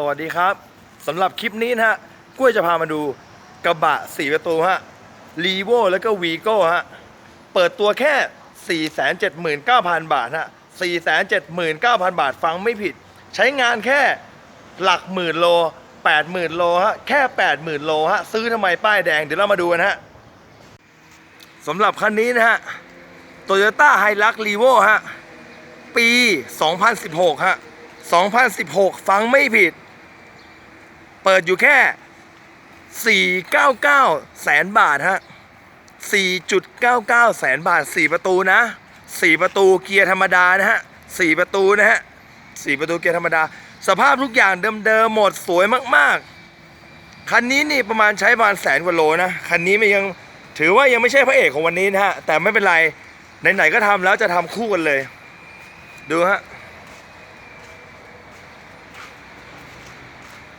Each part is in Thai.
สวัสดีครับสำหรับคลิปนี้นะฮะกล้วยจะพามาดูกระบะ4ประตูฮะรีโวแล้วก็วีโก้ฮะเปิดตัวแค่ 479,000 บาทฮะ479,000 บาทฟังไม่ผิด ใช้งานแค่หลักหมื่นโล 80,000 โลฮะแค่ 80,000 โลฮะซื้อทำไมป้ายแดงเดี๋ยวเรามาดูกันฮะสำหรับคันนี้นะฮะ Toyota Hilux Revo ฮะปี 2016 ฮะ 2016 ฟังไม่ผิด ปิดอยู่แค่ 499 แสนบาทฮะ 4.99 แสนบาท 4 ประตูนะ 4 ประตูเกียร์ธรรมดานะฮะ 4 ประตูนะฮะ 4 ประตูเกียร์ธรรมดา สภาพทุกอย่างเดิมๆหมดสวยมากๆ คันนี้นี่ประมาณใช้ประมาณแสนกว่าโลนะ คันนี้มันยังถือว่ายังไม่ใช่พระเอกของวันนี้นะฮะ แต่ไม่เป็นไร ไหนๆก็ทำแล้วจะทำคู่กันเลย ดูฮะ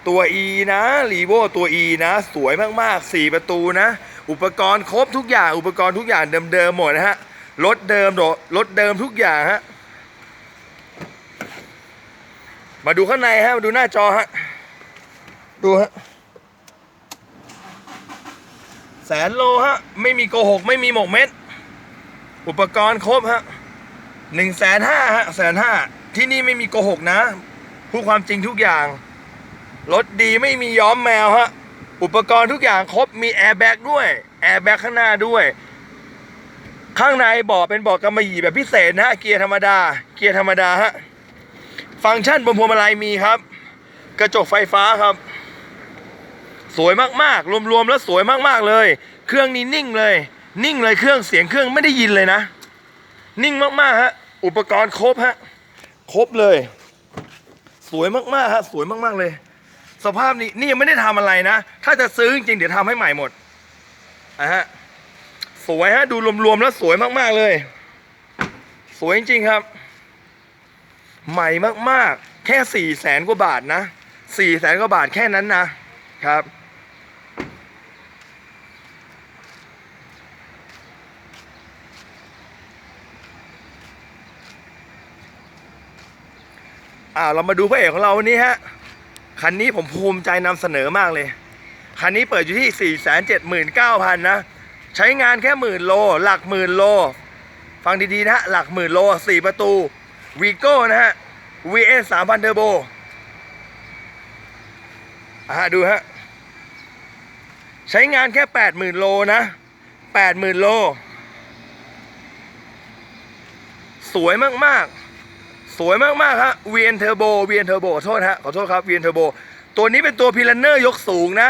ตัว E นะรีโวตัว E นะ สวยมากๆ 4 ประตูนะ อุปกรณ์ครบทุกอย่าง อุปกรณ์ทุกอย่างเดิมๆหมดนะฮะ รถเดิมโดรถเดิมทุกอย่างฮะ มาดูข้างในฮะ มาดูหน้าจอฮะ ดูฮะ แสนโลฮะ ไม่มีโกหก ไม่มีหมกเม็ด อุปกรณ์ครบฮะหนึ่งแสนห้าฮะแสนห้าที่นี่ไม่มีโกหกนะ พูดความจริงทุกอย่าง รถดีไม่มีย้อมแมวฮะ อุปกรณ์ทุกอย่างครบมีแอร์แบ็กด้วย แอร์แบ็กข้างหน้าด้วย ข้างในเบาะเป็นเบาะกำมะหยี่แบบพิเศษนะฮะ เกียร์ธรรมดา เกียร์ธรรมดาฮะ ฟังก์ชันบนพวงมาลัยมีครับ กระจกไฟฟ้าครับ สวยมากๆ รวมๆแล้วสวยมากๆเลย เครื่องนี้นิ่งเลย นิ่งเลยเครื่องเสียงเครื่องไม่ได้ยินเลยนะ นิ่งมากๆฮะ อุปกรณ์ครบฮะ ครบเลย สวยมากๆฮะ สวยมากๆเลย สภาพนี้นี่ยังไม่ได้ทำอะไรนะ ถ้าจะซื้อจริงๆเดี๋ยวทำให้ใหม่หมดนะฮะสวยฮะดูรวมๆแล้วสวยมากๆเลย สวยจริงๆครับ ใหม่มากๆ แค่สี่แสนกว่าบาทนะสี่แสนกว่าบาทแค่นั้นนะครับอ่าเรามาดูพระเอกของเราวันนี้ฮะ คันนี้ผมภูมิใจนำเสนอมากเลย คันนี้เปิดอยู่ที่ 4 7 9 0 0 0 นะ ใช้งานแค่หมื่นโล หลักหมื่นโล ฟังดีๆนะ หลักหมื่นโล 4 ประตูวีโก้นะฮะ VS 3,000 Turbo อ่าดูฮะ ใช้งานแค่ 80,000 โลนะ 80,000 โล สวยมาก ๆ สวยมากๆฮะ VN Turbo VN Turbo ขอโทษฮะขอโทษครับ VN Turbo ตัวนี้เป็นตัวพีลันเนอร์ยกสูงนะ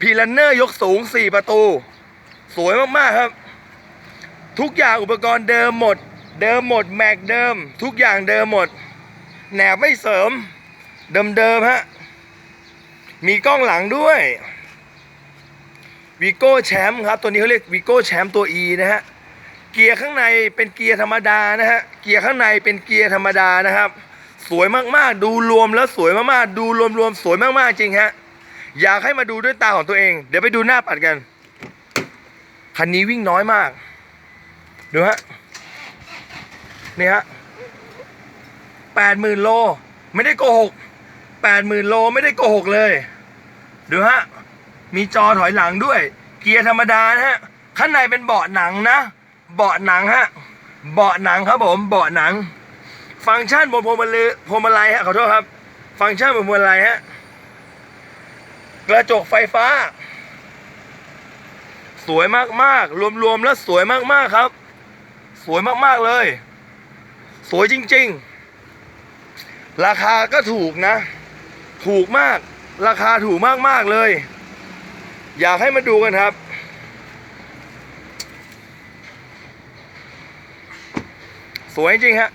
พีลันเนอร์ยกสูง 4 ประตู สวยมากๆครับ ทุกอย่างอุปกรณ์เดิมหมด เดิมหมดแม็กเดิม ทุกอย่างเดิมหมดแหนบไม่เสริม เดิมๆฮะมีกล้องหลังด้วยวีโก้แชมป์ครับ ตัวนี้เขาเรียกวีโก้แชมป์ตัว E นะฮะ กียร์ข้างในเป็นเกียร์ธรรมดานะฮะ เกียร์ข้างในเป็นเกียร์ธรรมดานะครับ สวยมากๆ ดูรวมแล้วสวยมากๆ ดูรวมๆ สวยมากๆ จริงฮะ อยากให้มาดูด้วยตาของตัวเอง เดี๋ยวไปดูหน้าปัดกัน คันนี้วิ่งน้อยมาก ดูฮะ นี่ฮะแปดหมื่นโล ไม่ได้โกหกแปดหมื่นโลไม่ได้โกหกเลย ดูฮะ มีจอถอยหลังด้วย เกียร์ธรรมดานะฮะ ข้างในเป็นเบาะหนังนะ เบาะหนังฮะ เบาะหนังครับผม เบาะหนัง ฟังก์ชันบนพวงมาลัยพวงมาลัยฮะขอโทษครับ ฟังก์ชันบนพวงมาลัยฮะ กระจกไฟฟ้า สวยมากๆ รวมๆแล้วสวยมากๆครับ สวยมากๆเลย สวยจริง ๆ ราคาก็ถูกนะ ถูกมาก ราคาถูกมากๆเลย อยากให้มาดูกันครับ สวยจริงฮะ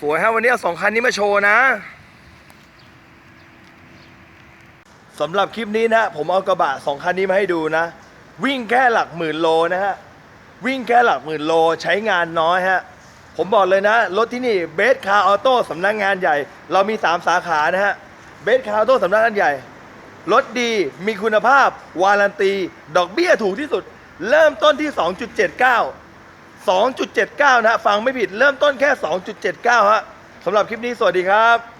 สวยฮะวันนี้เอาสองคันนี้มาโชว์นะสำหรับคลิปนี้นะผมเอากระบะสองคันนี้มาให้ดูนะ วิ่งแค่หลักหมื่นโลนะฮะวิ่งแค่หลักหมื่นโลใช้งานน้อยฮะผมบอกเลยนะ รถที่นี่เบสคาร์ออโต้สำนักงานใหญ่ เรามี 3 สาขานะฮะเบสคาร์ออโต้สำนักงานใหญ่ รถดีมีคุณภาพ วารันตี ดอกเบี้ยถูกที่สุด เริ่มต้นที่ 2.79 2.79 นะฮะฟังไม่ผิดเริ่มต้นแค่ 2.79 ฮะสำหรับคลิปนี้สวัสดีครับ